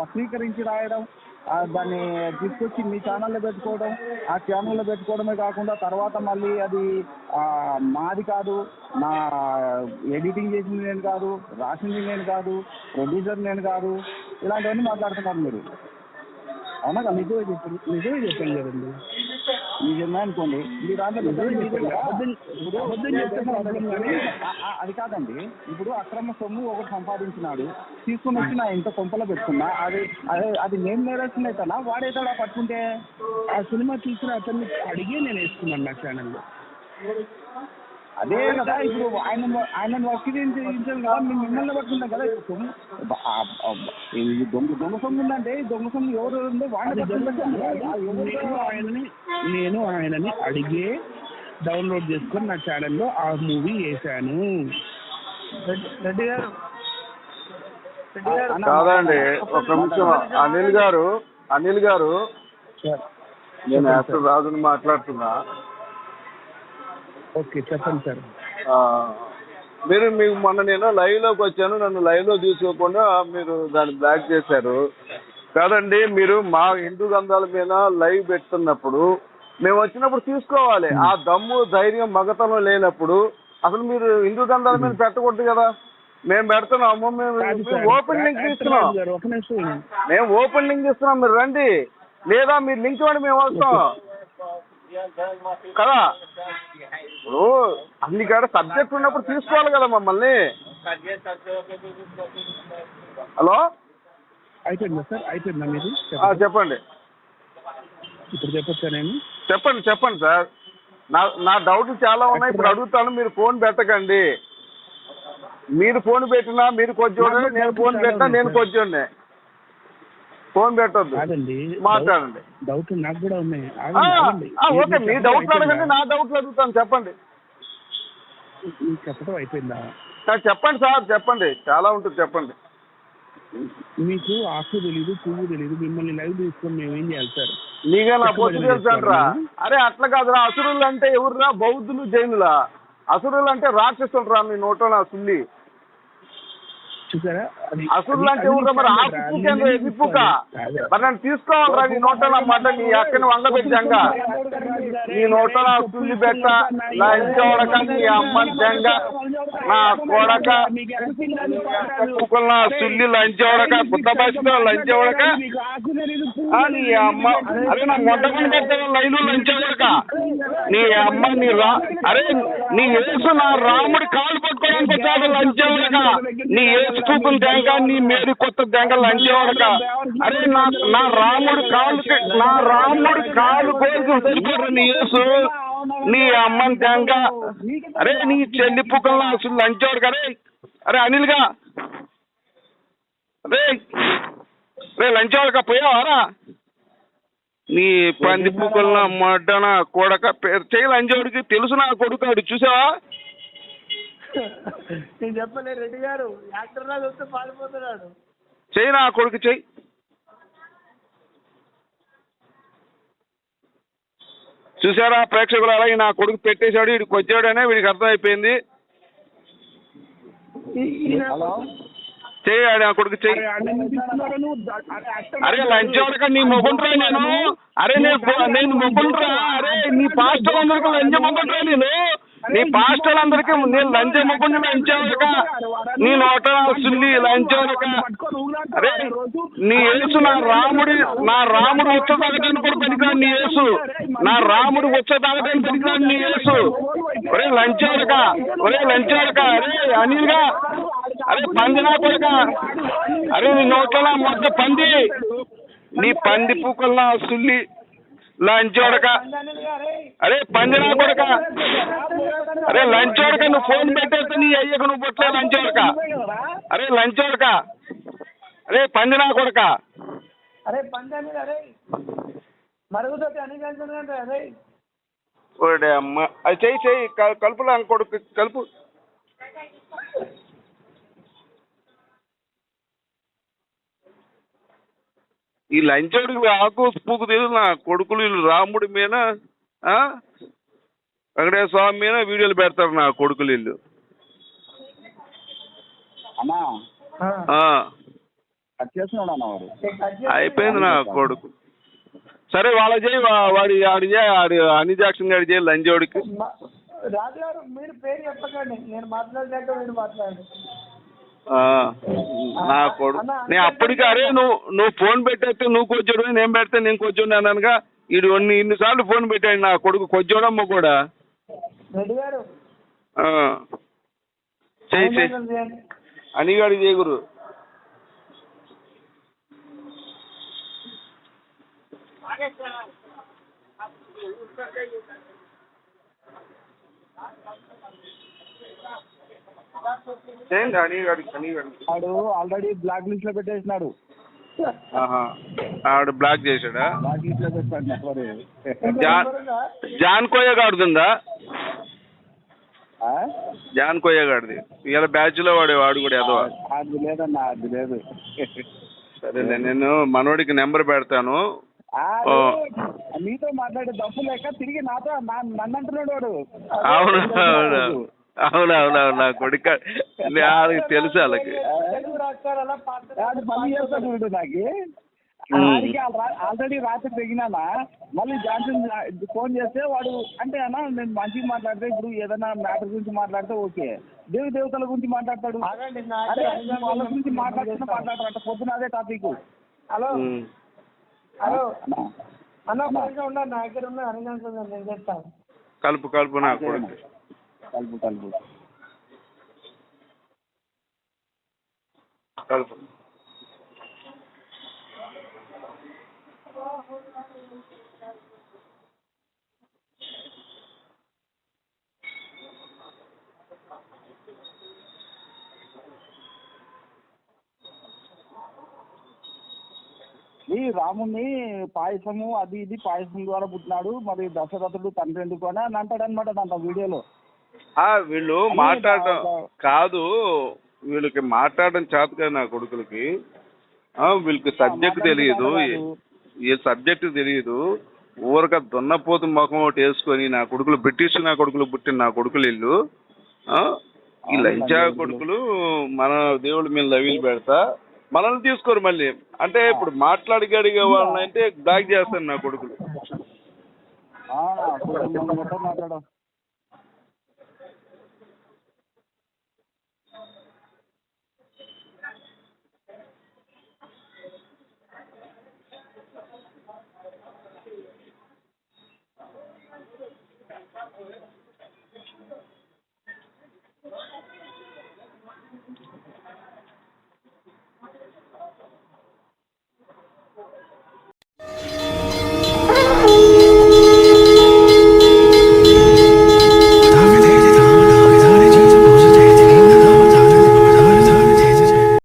వక్రీకరించి రాయడం దాన్ని తీసుకొచ్చి మీ ఛానల్లో పెట్టుకోవడం ఆ ఛానల్లో పెట్టుకోవడమే కాకుండా తర్వాత మళ్ళీ అది మాది కాదు నా ఎడిటింగ్ చేసింది నేను కాదు రాసింది నేను కాదు ప్రొడ్యూసర్ నేను కాదు ఇలాంటివన్నీ మాట్లాడుతున్నారు మీరు. అవునా నిజమే చెప్పండి నిజమే చెప్పండి కదండి. నిజమే అనుకోండి మీ దాంట్లో అది కాదండి. ఇప్పుడు అక్రమ సొమ్ము ఒకటి సంపాదించినాడు తీసుకుని వచ్చి నా ఇంత కొంపలో పెట్టుకున్నా అది అదే అది నేను నేరేసినట్టనా వాడేతాడా పట్టుకుంటే? ఆ సినిమా చూసిన అతన్ని అడిగి నేను వేసుకున్నాను నా ఛానల్లో. అదే కదా ఇప్పుడు ఆయన ఆయన వక్రీకరించడం కదా మేము మిమ్మల్ని పట్టుకుంటాం కదా ఇప్పుడు. దొంగ దొంగ సొమ్ము ఉందంటే దొంగ సొమ్ము ఎవరు ఉందో. ఎవరు నేను ఆయనని నేను ఆయనని అడిగే డౌన్లోడ్ చేసుకొని నా ఛానల్లో ఆ మూవీ వేసాను రెడ్డి గారు. రెడ్డి గారు. అన్న, కాదండి ఒక నిమిషం. అనిల్ గారు అనిల్ గారు. నేను యాక్టర్ రాజుని మాట్లాడుతున్నా. ఓకే చెప్పండి సార్. ఆ, మీరు మీకు మొన్న నేను లైవ్లోకి వచ్చాను నన్ను లైవ్లో తీసుకోకుండా మీరు దాన్ని బ్లాక్ చేశారు. కాదండి మీరు మా హిందూ గ్రంథాల మీద లైవ్ పెడుతున్నప్పుడు మేము వచ్చినప్పుడు తీసుకోవాలి. ఆ దమ్ము ధైర్యం మగతనం లేనప్పుడు అసలు మీరు హిందూ గ్రంథాల మీద పెట్టకూడదు కదా. మేము పెడుతున్నాము మేము. ఓపెన్ లింక్ ఇస్తున్నాం. మేము ఓపెన్ లింక్ ఇస్తున్నాం మీరు రండి. లేదా మీరు లింక్ ఇవ్వండి మేము వస్తాం. కదా? ఇప్పుడు అన్ని కాడ సబ్జెక్ట్ ఉన్నప్పుడు తీసుకోవాలి కదా మమ్మల్ని. హలో? అయిపోయిందా సార్? అయిపోయిందా మీది? చెప్పండి. ఇప్పుడు చెప్పొచ్చా నేను? చెప్పండి చెప్పండి సార్. నా నా డౌట్ చాలా ఉన్నాయి. ఇప్పుడు అడుగుతాను మీరు ఫోన్ పెట్టకండి. మీరు ఫోన్ పెట్టినా మీరు కొంచెం నేను ఫోన్ పెట్టినా నేను కొంచెం ఫోన్ పెట్టొద్దు. మాట్లాడండి. డౌట్ నాకు కూడా ఉన్నాయి. ఓకే మీ డౌట్లు అడగండి? నా డౌట్లు అడుగుతాను చెప్పండి. చెప్పడం అయిపోయిందా? సార్ చెప్పండి సార్ చెప్పండి. చాలా ఉంటుంది చెప్పండి. మీకు ఆకు తెలీదు పువ్వు తెలీదు మిమ్మల్ని లైవ్ తీసుకొని మేము ఏం చేయాలి సార్? నీగా నా ఎక్కువ పొత్తు మంది తెలుసు అంటరా? చెప్తారు. అరే అట్లా కాదురా అసురులు అంటే ఎవర్రా? బౌద్ధులు జైనులా? అసురులు అంటే రాక్షసులు రా మీ నోట నా సుల్లి. చూసారా అది ఎవర్రా మరి. మరి నన్ను తీసుకోవాలరా నీ నా మాట నీ అక్కని నీ సుల్లి పెట్ట నా ఇంటి వడక నీ అమ్మ జంగ నా కొడక. కుక్కలు నా సుల్లి లంచ్ వడక వడక నీ అమ్మ అరే నా మొట్టమొదటి పెడతాను లైన్ లంచ్ వడక నీ అమ్మ నీ రా అరే నీ యేసు నా రాముడి కాలు పట్టుకోవడానికి లంచ్ వడక నీ యేసు చూపులు దెంగ నీ మేరీ కొత్త దెంగ లంచ్ అరే నా నా రాముడు కాలు నా రాముడు కాలు కోరిక సరిపోరు నీ యేసు నీ అమ్మని దెంగ అరే నీ చెల్లి పుక్కలు అసలు లంచేవాడు కరే అరే అనిల్గా. రే రే లంచ్ వడక పోయావారా నీ పంది పుక్కల మడ్డన కొడక చేయలంచేవాడికి తెలుసు నా కొడుకాడు చూసావా? నేను చెప్పలే రెడ్డి గారు యాక్టర్ రాజు వస్తే పారిపోతున్నాడు. చెయ్యి నా కొడుకు చెయ్యి. చూసారా ప్రేక్షకులారా ఈ నా కొడుకు పెట్టేశాడు వీడికి వచ్చాడనే వీడికి అర్థమైపోయింది. హలో? చెయ్యి ఆడు నా కొడుకు చెయ్యి. అరే. లంచోడక నీ మొగుండ్రా నేను. అరే నేను నేను మొగుండ్రా అరే నీ పాస్టర్ అందరికి లంచ మొగుండ్రా నేను. నీ పాస్టర్ అందరికి నేను లంచ మొగుండి లంచోడక నీ నోట సుల్లి లంచోడక అరే నీ యేసు నా రాముడి నా రాముడు ఉచ్చ తాగడానికి కూడా పనికిరాడు నీ యేసు. నా రాముడు ఉచ్చ తాగడానికి నీ యేసు. ఒరే లంచోడక ఒరే లంచోడక అరే అనిల్గా. అరే పందినా కొడక అరే నీ నోట్ల మొత్త పంది. నీ పంది పూకల్లా సుల్లి లంచోడక అరే పందినా కొడక. అరే లంచోడక నువ్వు ఫోన్ పెట్టేస్తే నీ అయ్యకు నువ్వు పుట్టలే లంచోడక అరే లంచోడక అరే పందినా కొడక. అరే అమ్మ. అది చెయ్యి చెయ్యి. కలుపులా కొడుకు కలుపు. ఈ లంచోడికి ఆకు పూకు తెలియదు నా కొడుకులు వీళ్ళు రాముడి మీద ఆ? వెంకటేశ్వర స్వామి మీద వీడియోలు పెడతారు నా కొడుకులు వీళ్ళు. అన్నా. ఆ. కట్ చేస్తున్నాడు అన్న వాడు. అయిపోయింది నా కొడుకు. సరే వాళ్ళ చేయి వాడి ఆడి చేయి ఆడి అన్ని జాక్సన్ గారి చేయి లంజోడికి మా- రాజు గారు మీరు పేరు చెప్పకండి. నేను మాట్లాడినాక మీరు మాట్లాడండి నా కొడుకు. నేను అప్పటికి అరే నువ్వు నువ్వు ఫోన్ పెట్టేస్తే నువ్వు కొచ్చాడు నేను పెడితే నేను కొచ్చాడు అనగా ఇడు ఇన్ని ఇన్నిసార్లు ఫోన్ పెట్టాడు నా కొడుకు కొచ్చాడమ్మ కూడా. అనిగాడి చేగురు చేయండి అనిగాడి వాడు ఆల్రెడీ బ్లాక్ లిస్ట్లో పెట్టేసినాడు. ఆహా ఆవిడ బ్లాక్ చేశాడా? బ్లాక్ లిస్ట్లో పెట్టాడు నెంబరు జాన్ జాన్ కోయ గాడిదిందా? జాన్ కోయ గాడిది. ఇలా బ్యాచ్లో వాడే వాడు కూడా ఏదో. అది లేదన్నా అది లేదు. సరేలే నేను మనోడికి నెంబర్ పెడతాను. నీతో మాట్లాడే దప్పు లేక తిరిగి నాతో నన్ను అంటున్నాడు వాడు. అవును? అవును అవును అవును అవును నా కొడుక వాళ్ళకి తెలుసు వాళ్ళకి. ఆల్రెడీ రాత్రి తెగినానా మళ్ళీ జాన్సన్ ఫోన్ చేస్తే వాడు అంటే అన్న నేను మంచిగా మాట్లాడితే ఇప్పుడు ఏదైనా మ్యాటర్ గురించి మాట్లాడితే ఓకే. దేవి దేవతల గురించి మాట్లాడతాడు. వాళ్ళ గురించి మాట్లాడుతున్నా మాట్లాడతారంట పొద్దున అదే టాపిక్ హలో. హలో? అన్న ఉండండి నా దగ్గర ఉన్న నేను చెప్తాను కలుపు కలుపు నా కొడుకు. కలుపు కలుపు. కలుపు. ఈ రాముని పాయసము అది ఇది పాయసం ద్వారా పుట్టినాడు. మరి దశరథుడు తండ్రి ఎందుకు అని అని అంటాడు అనమాట దాంట్లో వీడియోలో. వీళ్ళు మాట్లాడటం కాదు వీళ్ళకి మాట్లాడడం చేత కాదు నా కొడుకులకి. వీళ్ళకి సబ్జెక్ట్ తెలియదు. ఏ సబ్జెక్ట్ తెలియదు. ఊరక దున్నపోతు ముఖం ఒకటి వేసుకొని నా కొడుకులు బ్రిటిష్ నా కొడుకులు పుట్టిన నా కొడుకులు ఇల్లు. ఆ, ఈ లంచా కొడుకులు మన దేవుడి మీద లవీలు పెడతా. మనల్ని తీసుకోరు మళ్ళీ. అంటే ఇప్పుడు మాట్లాడిగడిగే వాళ్ళని అంటే బ్లాక్ చేస్తాను నా కొడుకులు.